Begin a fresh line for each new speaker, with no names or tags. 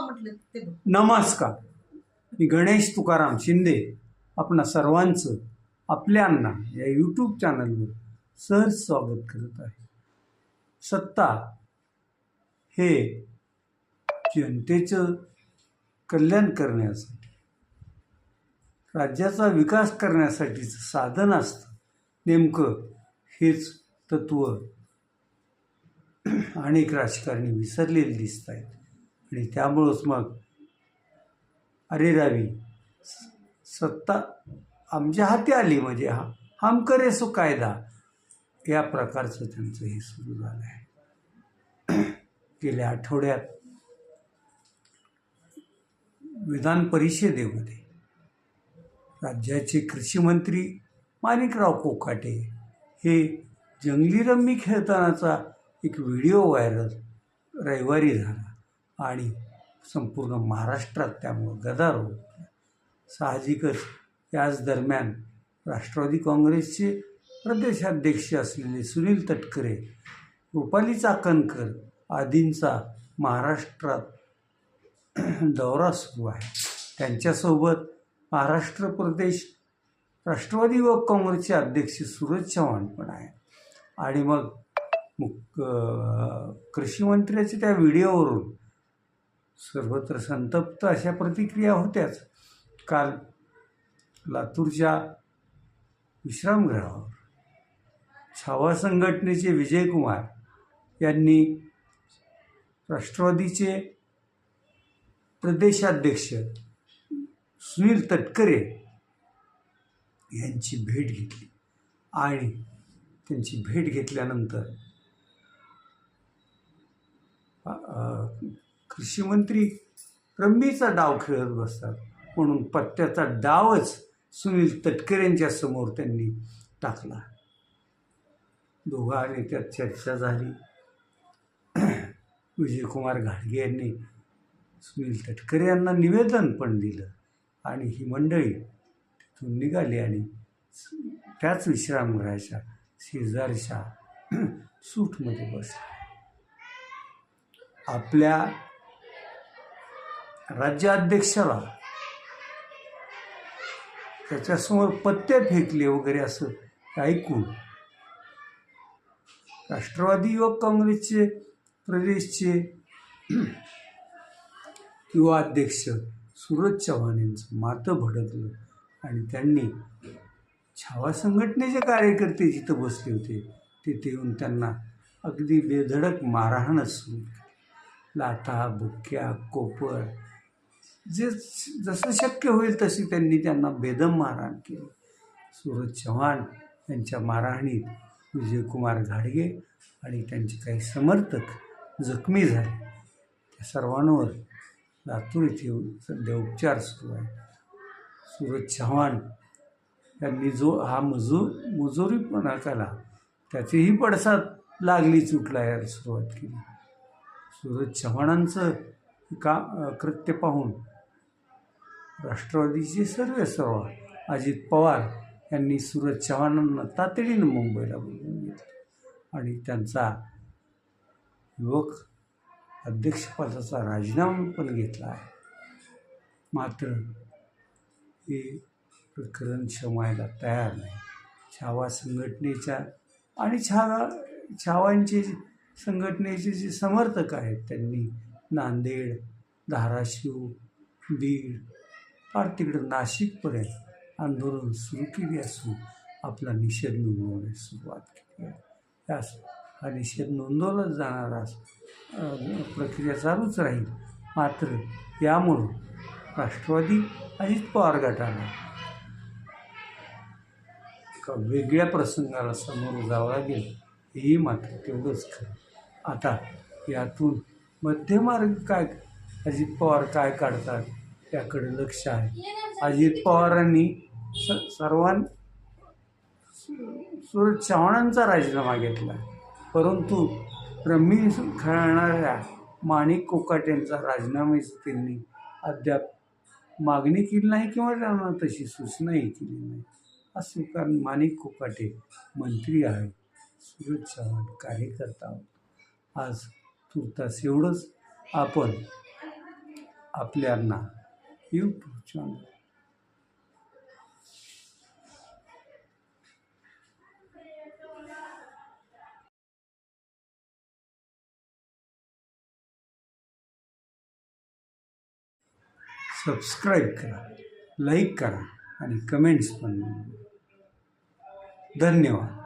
म्हटलं ते बघ.
नमस्कार. मी गणेश तुकाराम शिंदे. आपणा सर्वांचं आपल्यांना या यूट्यूब चॅनलवर सहज स्वागत करत आहे. सत्ता हे जनतेचं कल्याण करण्यासाठी राज्याचा विकास करण्यासाठीचं साधन असतं. नेमकं हेच तत्त्व अनेक राजकारणी विसरलेले दिसत आहेत आणि त्यामुळंच मग अरे रावी सत्ता आमच्या हाती आली म्हणजे हा हम करे सो कायदा. या प्रकारचं त्यांचं हे सुरू झालं आहे गेल्या आठवड्यात विधान परिषदेमध्ये राज्याचे कृषीमंत्री माणिकराव कोकाटे हे जंगली रम्मी खेळतानाचा एक व्हिडिओ व्हायरल रविवारी झाला. आणि संपूर्ण महाराष्ट्रात त्यामुळं गदारोळ साहजिकच याच दरम्यान राष्ट्रवादी काँग्रेसचे प्रदेशाध्यक्ष असलेले सुनील तटकरे रुपाली चाकणकर आदींचा महाराष्ट्रात दौरा सुरू आहे. त्यांच्यासोबत महाराष्ट्र प्रदेश राष्ट्रवादी व काँग्रेसचे अध्यक्ष सूरज चव्हाण पण आहे आणि मग मुक अं, त्या व्हिडिओवरून सर्वत्र संतप्त अशा प्रतिक्रिया होत्याच. काल लातूरच्या विश्रामगृहावर छावा संघटनेचे विजयकुमार यांनी राष्ट्रवादीचे प्रदेशाध्यक्ष सुनील तटकरे यांची भेट घेतली आणि त्यांची भेट घेतल्यानंतर कृषीमंत्री रंबीचा रम्मीचा डाव खेळत बसतात. म्हणून पत्त्याचा डावच सुनील तटकरेंच्या समोर त्यांनी टाकला. दोघा नेत्यात चर्चा झाली. विजयकुमार घाडगे यांनी सुनील तटकरे यांना निवेदन पण दिलं आणि ही मंडळी तिथून निघाली आणि त्याच विश्रामगृहाच्या शेजारच्या सूटमध्ये बसली. आपल्या राज्याध्यक्षाला. त्याच्यासमोर पत्ते फेकले वगैरे असं ऐकून. राष्ट्रवादी युवक काँग्रेसचे प्रदेशचे युवा अध्यक्ष सूरज चव्हाण यांचं मातं भडकलं आणि त्यांनी छावा संघटनेचे कार्यकर्ते जिथं बसले होते तिथे येऊन त्यांना अगदी बेधडक मारहाणच सुरू लाथा बुक्क्या कोपर जे जसं शक्य होईल तशी त्यांनी त्यांना बेदम मारहाण केली. सूरज चव्हाण यांच्या मारहाणीत विजयकुमार घाडगे आणि त्यांचे काही समर्थक जखमी झाले. त्या सर्वांवर लातूर येथे सध्या उपचार सुरू आहे सूरज चव्हाण यांनी जो हा मजूर मजुरीपणा केला त्याचीही पडसाद लागली चुकला यार सुरुवात केली. सूरज चव्हाणांचं का कृत्य पाहून राष्ट्रवादीचे सर्व सर्व अजित पवार यांनी सूरज चव्हाणांना तातडीनं मुंबईला बोलवून घेतलं. आणि त्यांचा युवक अध्यक्षपदाचा राजीनामा पण घेतला आहे. मात्र हे प्रकरण क्षमायला तयार नाही. छावा संघटनेच्या आणि छावा छावांचे संघटनेचे जे समर्थक आहेत त्यांनी नांदेड धाराशिव बीड फार तिकडं नाशिकपर्यंत आंदोलन सुरू केली असून आपला निषेध नोंदवण्यास सुरुवात केली आहे. त्यास हा निषेध नोंदवलाच जाणारा प्रक्रिया चालूच राहील. मात्र यामुळं राष्ट्रवादी अजित पवार गटाला एका वेगळ्या प्रसंगाला समोर जावं लागेल हेही मात्र तेवढंच खरं. आता यातून मध्यमार्ग काय अजित पवार काय काढतात? त्याकडे लक्ष आहे. अजित पवारांनी स सर्वां सुरज चव्हाणांचा राजीनामा घेतला. परंतु रम्मी खेळणाऱ्या माणिक कोकाटेंचा राजीनाम्याची त्यांनी अद्याप मागणी केली नाही किंवा त्यांना तशी सूचनाही केली नाही. असं कारण माणिक कोकाटे मंत्री आहे सूरज चव्हाण कार्यकर्ता आहोत. आज तुर्तास एवढंच. आपण आपल्याला यूट्यूब सबस्क्राईब करा लाईक करा आणि कमेंट्स पण धन्यवाद.